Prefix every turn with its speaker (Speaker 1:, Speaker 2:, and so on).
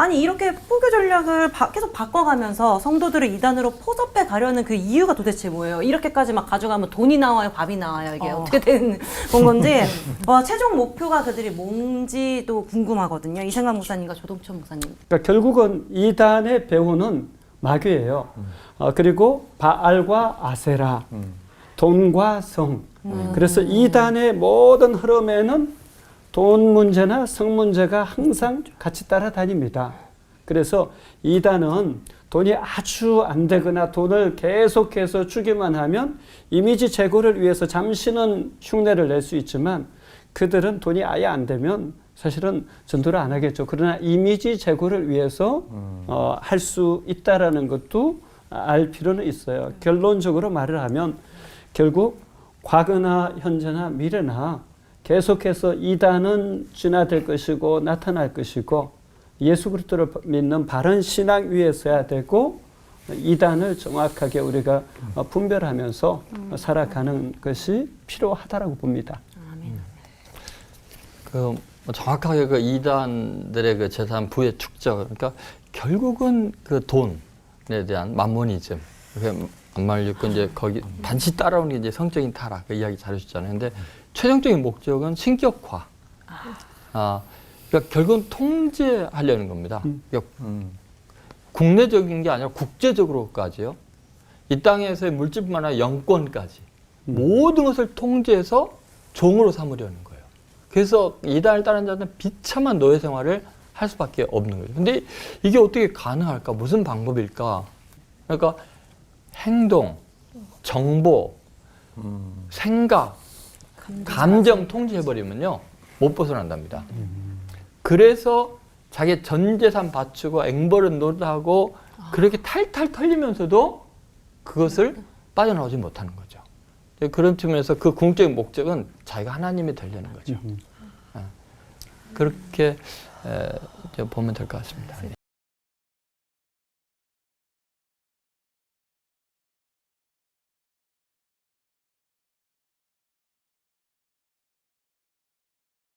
Speaker 1: 아니 이렇게 포교 전략을 바- 계속 바꿔가면서 성도들을 이단으로 포섭해 가려는 그 이유가 도대체 뭐예요? 이렇게까지 막 가져가면 돈이 나와요, 밥이 나와요? 이게
Speaker 2: 어.
Speaker 1: 어. 떻게 건 건지 와, 최종 목표가 그들이 뭔지도 궁금하거든요. 이생각 목사님과 조동천 목사님.
Speaker 3: 그러니까 결국은 이단의 배후는 마귀예요. 어, 그리고 바알과 아세라, 돈과 성. 그래서 이단의 모든 흐름에는 돈 문제나 성 문제가 항상 같이 따라다닙니다. 그래서 이단은 돈이 아주 안 되거나 돈을 계속해서 주기만 하면 이미지 제고를 위해서 잠시는 흉내를 낼 수 있지만 그들은 돈이 아예 안 되면 사실은 전도를 안 하겠죠. 그러나 이미지 제고를 위해서 어, 할 수 있다라는 것도 알 필요는 있어요. 결론적으로 말을 하면 결국 과거나 현재나 미래나 계속해서 이단은 진화될 것이고 나타날 것이고 예수 그리스도를 믿는 바른 신앙 위에 서야 되고 이단을 정확하게 우리가 어, 분별하면서 살아가는 것이 필요하다라고 봅니다.
Speaker 4: 그뭐 정확하게 그 이단들의 그 재산 부의 축적 그러니까 결국은 그 돈에 대한 만모니즘 안말리고 이제 거기 단지 따라오는 게 이제 성적인 타락 그 이야기 잘해주잖아요. 근데 최종적인 목적은 신격화. 아, 그러니까 결국은 통제하려는 겁니다. 그러니까 국내적인 게 아니라 국제적으로까지요. 이 땅에서의 물질뿐만 아니라 영권까지 모든 것을 통제해서 종으로 삼으려는 거예요. 그래서 이단을 따른 자는 비참한 노예 생활을 할 수밖에 없는 거예요. 근데 이게 어떻게 가능할까? 무슨 방법일까? 그러니까 행동, 정보, 생각, 감정 통제해버리면요 못 벗어난답니다. 그래서 자기 전 재산 바치고 앵벌은 노릇하고 그렇게 탈탈 털리면서도 그것을 빠져나오지 못하는 거죠. 그런 측면에서 그 궁극적인 목적은 자기가 하나님이 되려는 거죠. 예. 그렇게 에, 이제 보면 될 것 같습니다.